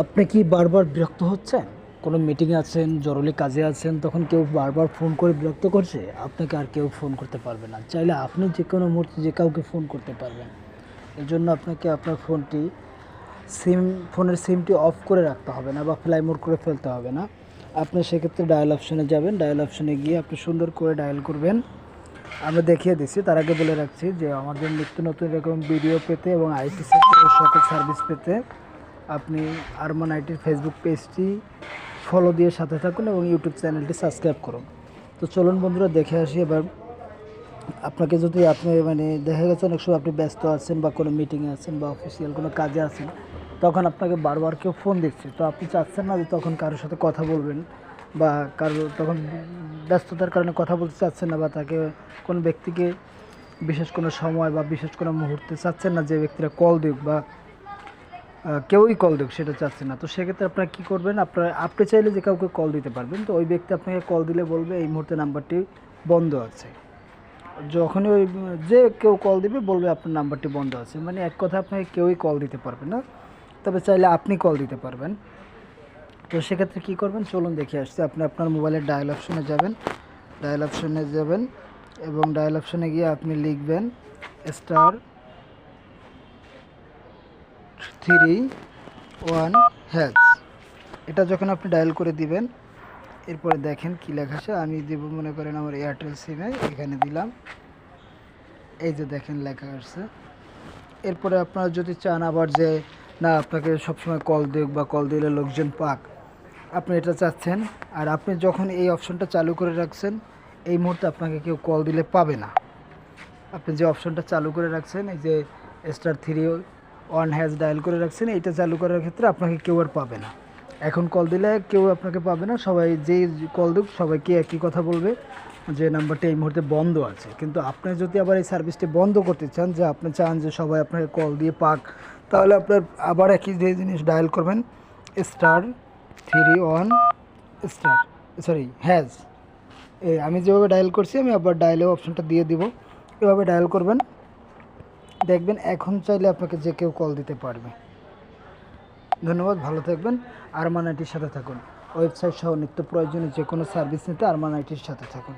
আপনি কি বারবার বিরক্ত হচ্ছেন? কোনো মিটিংয়ে আছেন, জরুরি কাজে আছেন, তখন কেউ বারবার ফোন করে বিরক্ত করছে? আপনাকে আর কেউ ফোন করতে পারবে না। চাইলে আপনি যে কোনো মুহূর্তে যে কাউকে ফোন করতে পারবেন। এর জন্য আপনাকে আপনার ফোনটি সিম ফোনের সিমটি অফ করে রাখতে হবে না বা ফ্লাই মোড করে ফেলতে হবে না। আপনি সেক্ষেত্রে ডায়াল অপশনে যাবেন। ডায়াল অপশনে গিয়ে আপনি সুন্দর করে ডায়াল করবেন। আমরা দেখিয়ে দিচ্ছি। তার আগে বলে রাখছি যে আমাদের নিত্য নতুন এরকম ভিডিও পেতে এবং আইটি সেক্টরের সকল সার্ভিস পেতে আপনি আরমান আইটির ফেসবুক পেজটি ফলো দিয়ে সাথে থাকুন এবং ইউটিউব চ্যানেলটি সাবস্ক্রাইব করুন। তো চলুন বন্ধুরা, দেখে আসি এবার। আপনাকে যদি আপনি মানে দেখা গেছে অনেক সময় আপনি ব্যস্ত আছেন বা কোনো মিটিংয়ে আছেন বা অফিসিয়াল কোনো কাজে আছেন, তখন আপনাকে বারবার কেউ ফোন দিচ্ছে। তো আপনি চাচ্ছেন না যে তখন কারোর সাথে কথা বলবেন বা কারও তখন ব্যস্ততার কারণে কথা বলতে চাচ্ছেন না বা তাকে কোন ব্যক্তিকে বিশেষ কোনো সময় বা বিশেষ কোনো মুহূর্তে চাচ্ছেন না যে ব্যক্তিরা কল দিক বা কেউই কল দিক, সেটা চাচ্ছেন না। তো সেক্ষেত্রে আপনারা কী করবেন? আপনারা, আপনি চাইলে যে কাউকে কল দিতে পারবেন। তো ওই ব্যক্তি আপনাকে কল দিলে বলবে, এই মুহূর্তে নাম্বারটি বন্ধ আছে। যখনই ওই, যে কেউ কল দিবে, বলবে, আপনার নাম্বারটি বন্ধ আছে। মানে এক কথা, আপনাকে কেউই কল দিতে পারবে না। তবে চাইলে আপনি কল দিতে পারবেন। তো সেক্ষেত্রে কী করবেন? চলুন দেখে আসছি। আপনি আপনার মোবাইলের ডায়াল অপশনে যাবেন। ডায়াল অপশনে যাবেন এবং ডায়াল অপশনে গিয়ে আপনি লিখবেন স্টার থ্রি ওয়ান হ্যাজ এটা যখন আপনি ডায়াল করে দিবেন, এরপরে দেখেন কী লেখা আছে, আমি দেব মনে করেন আমার এয়ারটেল সিমে এখানে দিলাম। এই যে দেখেন লেখা আসছে এরপরে আপনারা যদি চান আবার যে, না, আপনাকে সবসময় কল দিক বা কল দিলে লোকজন পাক, আপনি এটা চাচ্ছেন, আর আপনি যখন এই অপশনটা চালু করে রাখছেন, এই মুহূর্তে আপনাকে কেউ কল দিলে পাবে না। আপনি যে অপশনটা চালু করে রাখছেন, এই যে star three one hash dial করে রাখছেন, এইটা চালু করার ক্ষেত্রে আপনাকে কেউ আর পাবে না। এখন কল দিলে কেউ আপনাকে পাবে না, সবাই যেই কল দিক, সবাইকে একই কথা বলবে যে নাম্বারটা এই মুহূর্তে বন্ধ আছে। কিন্তু আপনি যদি আবার এই সার্ভিসটি বন্ধ করতে চান, যে আপনি চান যে সবাই আপনাকে কল দিয়ে পাক, তাহলে আপনার আবার একই যে জিনিস ডায়াল করবেন star three one star sorry hash আমি যেভাবে ডায়াল করছি, আমি আবার ডায়ালে অপশনটা দিয়ে দিব। এভাবে ডায়াল করবেন। দেখবেন, এখন চাইলে আপনাকে যে কেউ কল দিতে পারবে। ধন্যবাদ, ভালো থাকবেন। আরমান আইটির সাথে থাকুন। ওয়েবসাইট সহ নিত্য প্রয়োজনে যে কোনো সার্ভিস নিতে আরমান আইটির সাথে থাকুন।